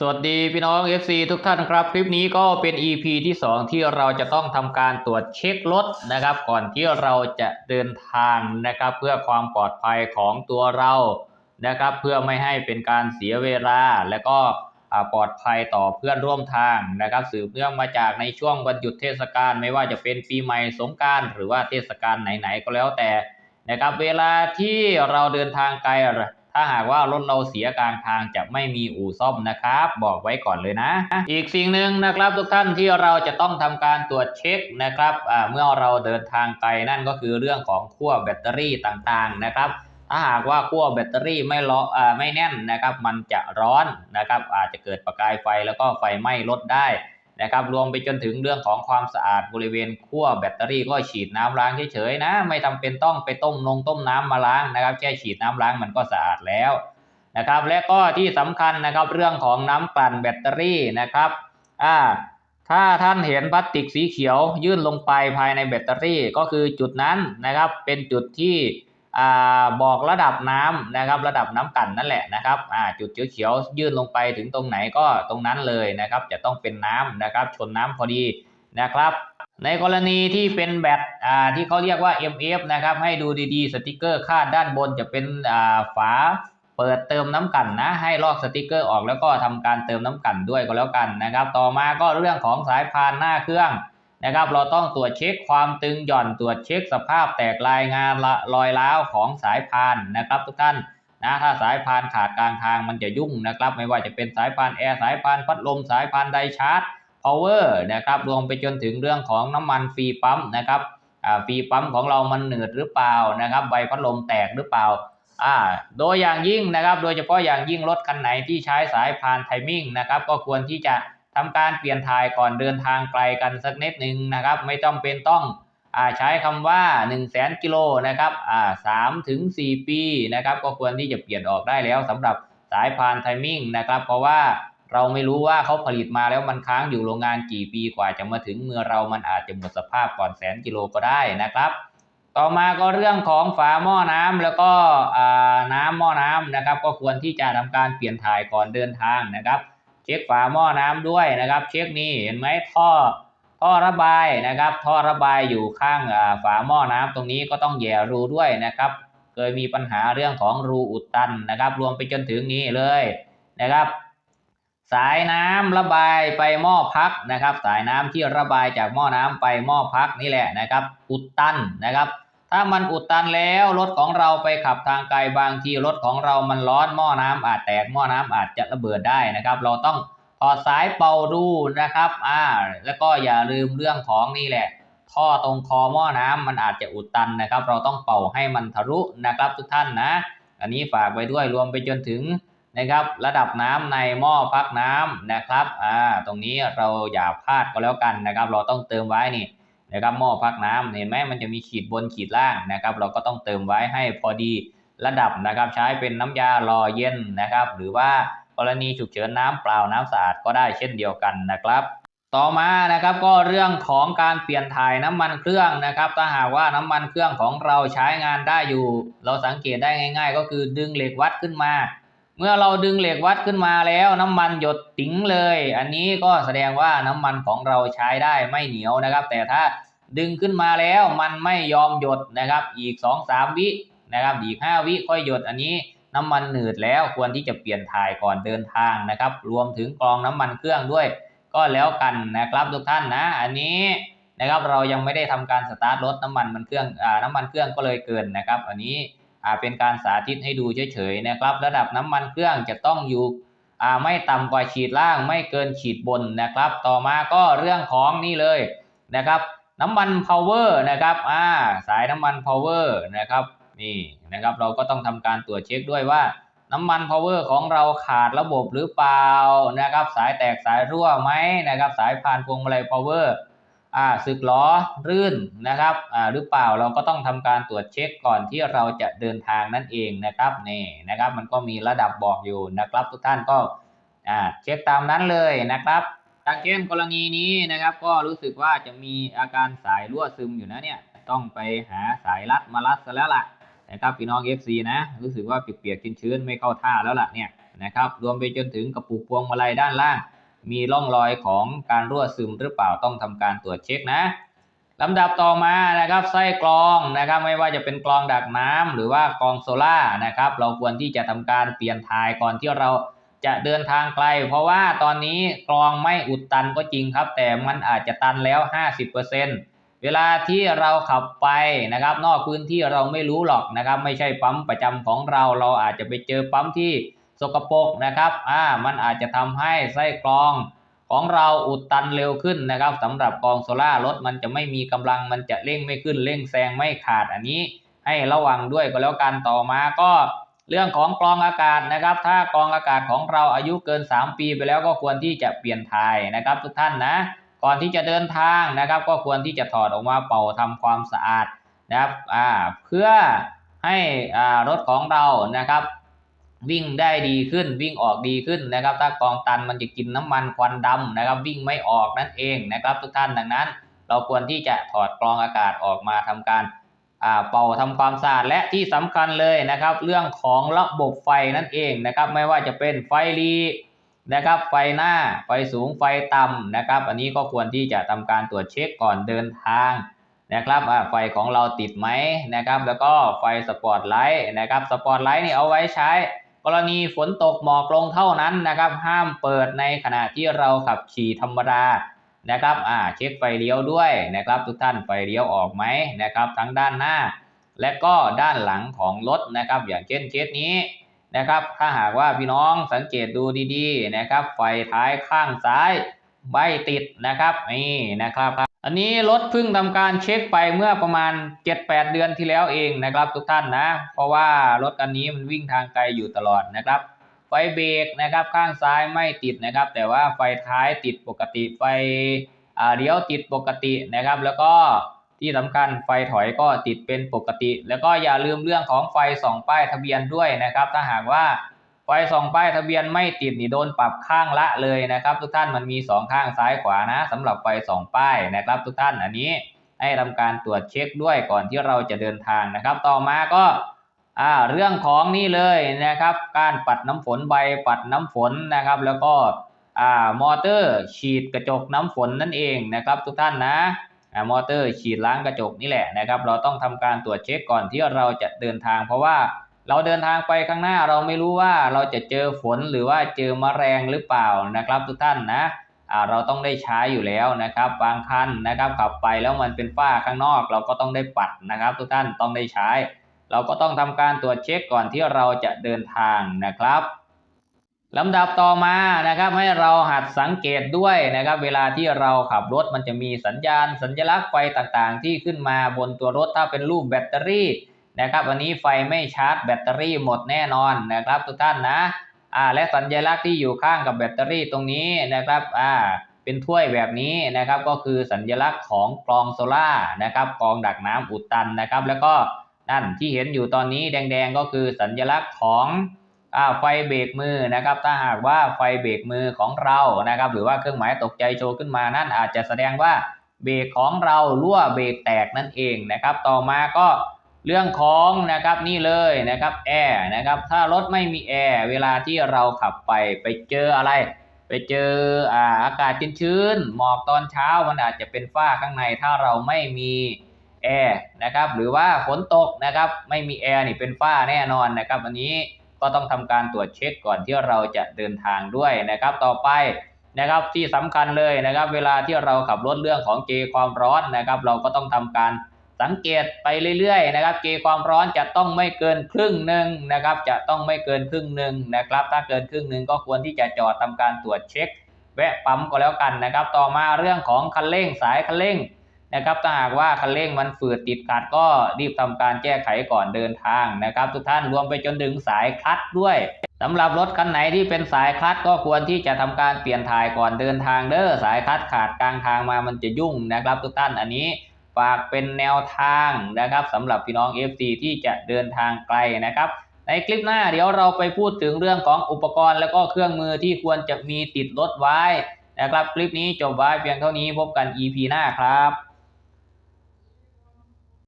สวัสดีพี่น้อง FC ทุกท่านครับ คลิปนี้ก็เป็น EP ที่ 2 ที่เราจะต้องทำการตรวจเช็ครถนะครับ ก่อนที่เราจะเดินทางนะครับ เพื่อความปลอดภัยของตัวเรานะครับ เพื่อไม่ให้เป็นการเสียเวลา และก็ปลอดภัยต่อเพื่อนร่วมทางนะครับ สืบเนื่องมาจากในช่วงวันหยุดเทศกาลไม่ว่าจะเป็นปีใหม่สงการหรือว่าเทศกาลไหนๆก็แล้วแต่นะครับ เวลาที่เราเดินทางไกล ถ้าหากว่ารถเราเสียกลางทางจะไม่มีอู่ซ่อมนะครับ บอกไว้ก่อนเลยนะ อีกสิ่งหนึ่งนะครับทุกท่านที่เราจะต้องทำการตรวจเช็คนะครับเมื่อเราเดินทางไกลนั่นก็คือเรื่องของขั้วแบตเตอรี่ต่างๆนะครับถ้าหากว่าขั้วแบตเตอรี่ไม่ล้ออไม่แน่นนะครับ มันจะร้อนนะครับ อาจจะเกิดประกายไฟแล้วก็ไฟไหม้รถได้ นะครับรวมไปจนถึงเรื่องของความสะอาดบริเวณขั้วแบตเตอรี่ก็ฉีดน้ำล้างเฉยๆนะไม่จำเป็นต้องไปต้มนงต้มน้ำมาล้างนะครับแค่ฉีดน้ำล้างมันก็สะอาดแล้วนะครับและก็ที่สำคัญนะครับเรื่องของน้ำกลั่นแบตเตอรี่นะครับอ่าถ้าท่านเห็นพลาสติกสีเขียวยื่นลงไปภายในแบตเตอรี่ก็คือจุดนั้นนะครับเป็นจุดที่ บอกระดับน้ำนะครับ ระดับน้ำกันนั่นแหละนะครับจุดเขียวๆยื่นลงไปถึงตรงไหนก็ตรงนั้นเลยนะครับ จะต้องเป็นน้ำนะครับ ชนน้ำพอดีนะครับ ในกรณีที่เป็นแบตที่เขาเรียกว่า MF นะครับ ให้ดูดีๆสติกเกอร์คาดด้านบนจะเป็นฝาเปิดเติมน้ำกันนะให้ลอกสติกเกอร์ออกแล้วก็ทำการเติมน้ำกันด้วยก็แล้วกันนะครับ ต่อมาก็เรื่องของสายพานหน้าเครื่อง นะครับ เราต้องตรวจเช็คความตึงหย่อนตรวจเช็คสภาพแตกลายงานละรอยร้าวของสายพานนะครับ ทุกท่านนะถ้าสายพานขาดกลางทางมันจะยุ่งนะครับ ไม่ว่าจะเป็นสายพานแอร์สายพานพัดลมสายพานไดชาร์จพาวเวอร์นะครับรวมไปจนถึงเรื่องของน้ำมันฟรีปั๊มนะครับอ่าฟรีปั๊มของเรามันหนืดหรือเปล่านะครับใบพัดลมแตกหรือเปล่าอ่าโดยอย่างยิ่งนะครับ โดยเฉพาะอย่างยิ่งรถคันไหนที่ใช้สายพานไทมิ่งนะครับ ก็ควรที่จะ ทำการเปลี่ยนถ่ายก่อนเดินทางไกลกันสักนิดหนึ่งนะครับ ไม่จำเป็นต้องอใช้คำว่า 1 0 0 0 0แสนกิโลนะครับสามถึงสี่ปีนะครับ ก็ควรที่จะเปลี่ยนออกได้แล้วสำหรับสายพานไทมิ่งนะครับ เพราะว่าเราไม่รู้ว่าเขาผลิตมาแล้วมันค้างอยู่โรงงานกี่ปีกว่าจะมาถึงเมื่อเรามันอาจจะหมดสภาพก่อนแสนกิโลก็ได้นะครับ ต่อมาก็เรื่องของฝาหม้อน้ำแล้วก็น้ำหม้อน้ำนะครับ ก็ควรที่จะทำการเปลี่ยนถ่ายก่อนเดินทางนะครับ เช็คฝาหม้อน้ำด้วยนะครับ เช็คนี่เห็นไหมท่อท่อระบายนะครับ ท่อระบายอยู่ข้างฝาหม้อน้ำตรงนี้ก็ต้องแย่รูด้วยนะครับ เคยมีปัญหาเรื่องของรูอุดตันนะครับ รวมไปจนถึงนี้เลยนะครับ สายน้ำระบายไปหม้อพักนะครับ สายน้ำที่ระบายจากหม้อน้ำไปหม้อพักนี่แหละนะครับ อุดตันนะครับ ถ้ามันอุดตันแล้วรถของเราไปขับทางไกลบางทีรถของเรามันร้อนหม้อน้ำอาจแตกหม้อน้ำอาจจะระเบิดได้นะครับ เราต้องถอดสายเป่าดูนะครับอ่าแล้วก็อย่าลืมเรื่องของนี่แหละ ท่อตรงคอหม้อน้ำมันอาจจะอุดตันนะครับ เราต้องเป่าให้มันทะลุนะครับทุกท่านนะ อันนี้ฝากไว้ด้วยรวมไปจนถึงนะครับ ระดับน้ำในหม้อพักน้ำนะครับอ่าตรงนี้เราอย่าพลาดก็แล้วกันนะครับ เราต้องเติมไว้นี่ นะครับหม้อพักน้ำเห็นไหมมันจะมีขีดบนขีดล่างนะครับ เราก็ต้องเติมไว้ให้พอดีระดับนะครับใช้เป็นน้ำยาหล่อเย็นนะครับ หรือว่ากรณีฉุกเฉินน้ำเปล่าน้ำสะอาดก็ได้เช่นเดียวกันนะครับ ต่อมานะครับก็เรื่องของการเปลี่ยนถ่ายน้ำมันเครื่องนะครับ ถ้าหากว่าน้ำมันเครื่องของเราใช้งานได้อยู่ เราสังเกตได้ง่าย ๆ ก็คือดึงเหล็กวัดขึ้นมา เมื่อเราดึงเหล็กวัดขึ้นมาแล้วน้ำมันหยดติ๋งเลย อันนี้ก็แสดงว่าน้ำมันของเราใช้ได้ไม่เหนียวนะครับ แต่ถ้าดึงขึ้นมาแล้วมันไม่ยอมหยดนะครับ อีก2อสามวินะครับ อีก 5 วิค่อยหยดอันนี้น้ำมันหนืดแล้วควรที่จะเปลี่ยนถ่ายก่อนเดินทางนะครับ รวมถึงกรองน้ำมันเครื่องด้วย ก็แล้วกันนะครับทุกท่านนะ อันนี้นะครับเรายังไม่ได้ทำการสตาร์ทรถน้ำมันมันเครื่องอ่าน้ำมันเครื่องก็เลยเกินนะครับ อันนี้ เป็นการสาธิตให้ดูเฉยๆนะครับ ระดับน้ำมันเครื่องจะต้องอยู่ไม่ต่ำกว่าขีดล่างไม่เกินขีดบนนะครับ ต่อมาก็เรื่องของนี่เลยนะครับน้ำมัน power นะครับอ่าสายน้ำมัน power นะครับนี่นะครับเราก็ต้องทำการตรวจเช็คด้วยว่า น้ำมัน power ของเราขาดระบบหรือเปล่านะครับ สายแตกสายรั่วไหมนะครับ สายพานพวงมาลัย power อ่าสึกล้อรื่นนะครับอ่าหรือเปล่าเราก็ต้องทำการตรวจเช็คก่อนที่เราจะเดินทางนั่นเองนะครับนี่นะครับมันก็มีระดับบอกอยู่นะครับ ทุกท่านก็อ่าเช็คตามนั้นเลยนะครับจากเช่นกรณีนี้นะครับ ก็รู้สึกว่าจะมีอาการสายรั่วซึมอยู่นะเนี่ยต้องไปหาสายรัดมารัดซะแล้วล่ะนะครับพี่น้อง FC นะรู้สึกว่าเปียกๆชื้นๆไม่เข้าท่าแล้วล่ะเนี่ยนะครับรวมไปจนถึงกระปุกพวงมาลัยด้านล่าง มีร่องรอยของการรั่วซึมหรือเปล่าต้องทำการตรวจเช็คนะลำดับต่อมานะครับไส้กรองนะครับไม่ว่าจะเป็นกรองดักน้ำหรือว่ากรองโซล่านะครับเราควรที่จะทำการเปลี่ยนถ่ายก่อนที่เราจะเดินทางไกล เพราะว่าตอนนี้กรองไม่อุดตันก็จริงครับ แต่มันอาจจะตันแล้ว 50%เวลาที่เราขับไปนะครับ นอกพื้นที่เราไม่รู้หรอกนะครับ ไม่ใช่ปั๊มประจำของเราเราอาจจะไปเจอปั๊มที่ สกปรกนะครับอ่ามันอาจจะทำให้ไส้กรองของเราอุดตันเร็วขึ้นนะครับสำหรับกองโซล่ารถมันจะไม่มีกำลังมันจะเร่งไม่ขึ้นเร่งแซงไม่ขาดอันนี้ ให้ระวังด้วยก็แล้วกันต่อมาก็เรื่องของกรองอากาศนะครับ ถ้ากรองอากาศของเราอายุเกิน 3 ปีไปแล้วก็ควรที่จะเปลี่ยนถ่ายนะครับ ทุกท่านนะ ก่อนที่จะเดินทางนะครับ ก็ควรที่จะถอดออกมาเป่าทำความสะอาดนะครับอ่าเพื่อให้อ่ารถของเรานะครับ วิ่งได้ดีขึ้นวิ่งออกดีขึ้นนะครับ ถ้ากองตันมันจะกินน้ำมันควันดำนะครับ วิ่งไม่ออกนั่นเองนะครับ ทุกท่านดังนั้น เราควรที่จะถอดกรองอากาศออกมาทำการเป่าทำความสะอาดและที่สำคัญเลยนะครับ เรื่องของระบบไฟนั่นเองนะครับ ไม่ว่าจะเป็นไฟรีนะครับ ไฟหน้าไฟสูงไฟต่ำนะครับ อันนี้ก็ควรที่จะทำการตรวจเช็คก่อนเดินทางนะครับไฟของเราติดไหมนะครับ แล้วก็ไฟสปอตไลท์นะครับสปอตไลท์นี่เอาไว้ใช้ กรณีฝนตกหมอกลงเท่านั้นนะครับ ห้ามเปิดในขณะที่เราขับขี่ธรรมดานะครับอ่าเช็คไฟเลี้ยวด้วยนะครับ ทุกท่านไฟเลี้ยวออกไหมนะครับ ทั้งด้านหน้า และก็ด้านหลังของรถนะครับ อย่างเช่นเคสนี้นะครับ ถ้าหากว่าพี่น้องสังเกตดูดีๆนะครับ ไฟท้ายข้างซ้าย ใบติดนะครับนี่นะครับ อันนี้รถเพิ่งทำการเช็คไปเมื่อประมาณ 7-8 เดือนที่แล้วเองนะครับทุกท่านนะ เพราะว่ารถคันนี้มันวิ่งทางไกลอยู่ตลอดนะครับไฟเบรกนะครับข้างซ้ายไม่ติดนะครับ แต่ว่าไฟท้ายติดปกติไฟเลี้ยวติดปกตินะครับ แล้วก็ที่สำคัญไฟถอยก็ติดเป็นปกติ แล้วก็อย่าลืมเรื่องของไฟส่องป้ายทะเบียนด้วยนะครับ ถ้าหากว่า ไฟส่องป้ายทะเบียนไม่ติดนี่โดนปรับข้างละเลยนะครับ ทุกท่านมันมีสองข้างซ้ายขวานะสำหรับไฟส่องป้ายนะครับ ทุกท่านอันนี้ให้ทำการตรวจเช็คด้วยก่อนที่เราจะเดินทางนะครับ ต่อมาก็อ่าเรื่องของนี่เลยนะครับ การปัดน้ำฝนใบปัดน้ำฝนนะครับ แล้วก็อ่ามอเตอร์ฉีดกระจกน้ำฝนนั่นเองนะครับ ทุกท่านนะอ่ามอเตอร์ฉีดล้างกระจกนี่แหละนะครับ เราต้องทำการตรวจเช็คก่อนที่เราจะเดินทาง เพราะว่า เราเดินทางไปข้างหน้าเราไม่รู้ว่าเราจะเจอฝนหรือว่าเจอมแมลงหรือเปล่านะครับ ทุกท่านนะเราต้องได้ใช้อยู่แล้วนะครับ บางคันนะครับขับไปแล้วมันเป็นฝ้าข้างนอก เราก็ต้องได้ปัดนะครับ ทุกท่านต้องได้ใช้ เราก็ต้องทำการตรวจเช็คก่อนที่เราจะเดินทางนะครับลำดับต่อมานะครับให้เราหัดสังเกตด้วยนะครับ เวลาที่เราขับรถมันจะมีสัญญาณ สัญลักษณ์ไฟต่างๆ ที่ขึ้นมาบนตัวรถถ้าเป็นรูปแบตเตอรี่ นะครับอันนี้ไฟไม่ชาร์จแบตเตอรี่หมดแน่นอนนะครับทุกท่านนะอ่าและสัญลักษณ์ที่อยู่ข้างกับแบตเตอรี่ตรงนี้นะครับอ่าเป็นถ้วยแบบนี้นะครับก็คือสัญลักษณ์ของกรองโซล่านะครับกรองดักน้ำอุดตันนะครับ แล้วก็นั่นที่เห็นอยู่ตอนนี้แดงๆก็คือสัญลักษณ์ของอ่าไฟเบรกมือนะครับ ถ้าหากว่าไฟเบรกมือของเรานะครับ หรือว่าเครื่องหมายตกใจโชว์ขึ้นมานั่นอาจจะแสดงว่าเบรกของเรารั่วเบรกแตกนั่นเองนะครับ ต่อมาก็ เรื่องของนะครับนี่เลยนะครับแอร์นะครับถ้ารถไม่มีแอร์เวลาที่เราขับไปไปเจออะไร ไปเจออาอากาศชื้นๆหมอกตอนเช้ามันอาจจะเป็นฝ้าข้างในถ้าเราไม่มีแอร์นะครับหรือว่าฝนตกนะครับไม่มีแอร์นี่เป็นฝ้าแน่นอนนะครับอันนี้ก็ต้องทำการตรวจเช็คก่อนที่เราจะเดินทางด้วยนะครับ ต่อไปนะครับที่สำคัญเลยนะครับ เวลาที่เราขับรถเรื่องของเกความร้อนนะครับ เราก็ต้องทำการ สังเกตไปเรื่อยๆนะครับเกความร้อนจะต้องไม่เกินครึ่งหนึ่งนะครับ จะต้องไม่เกินครึ่งหนึ่งนะครับ ถ้าเกินครึ่งหนึ่งก็ควรที่จะจอดทำการตรวจเช็ค แวะปั๊มก็แล้วกันนะครับ ต่อมาเรื่องของคันเร่งสายคันเร่งนะครับถ้าหากว่าคันเร่งมันฝืดติดขัดก็รีบทำการแก้ไขก่อนเดินทางนะครับ ทุกท่านรวมไปจนถึงสายคลัตช์ด้วยสำหรับรถคันไหนที่เป็นสายคลัตช์ก็ควรที่จะทำการเปลี่ยนถ่ายก่อนเดินทางเด้อสายคลัตช์ขาดกลางทางมามันจะยุ่งนะครับ ทุกท่านอันนี้ ฝากเป็นแนวทางนะครับสำหรับพี่น้อง FC ที่จะเดินทางไกลนะครับ ในคลิปหน้าเดี๋ยวเราไปพูดถึงเรื่องของอุปกรณ์แล้วก็เครื่องมือที่ควรจะมีติดรถไว้นะครับ คลิปนี้จบไว้เพียงเท่านี้พบกัน EP หน้าครับ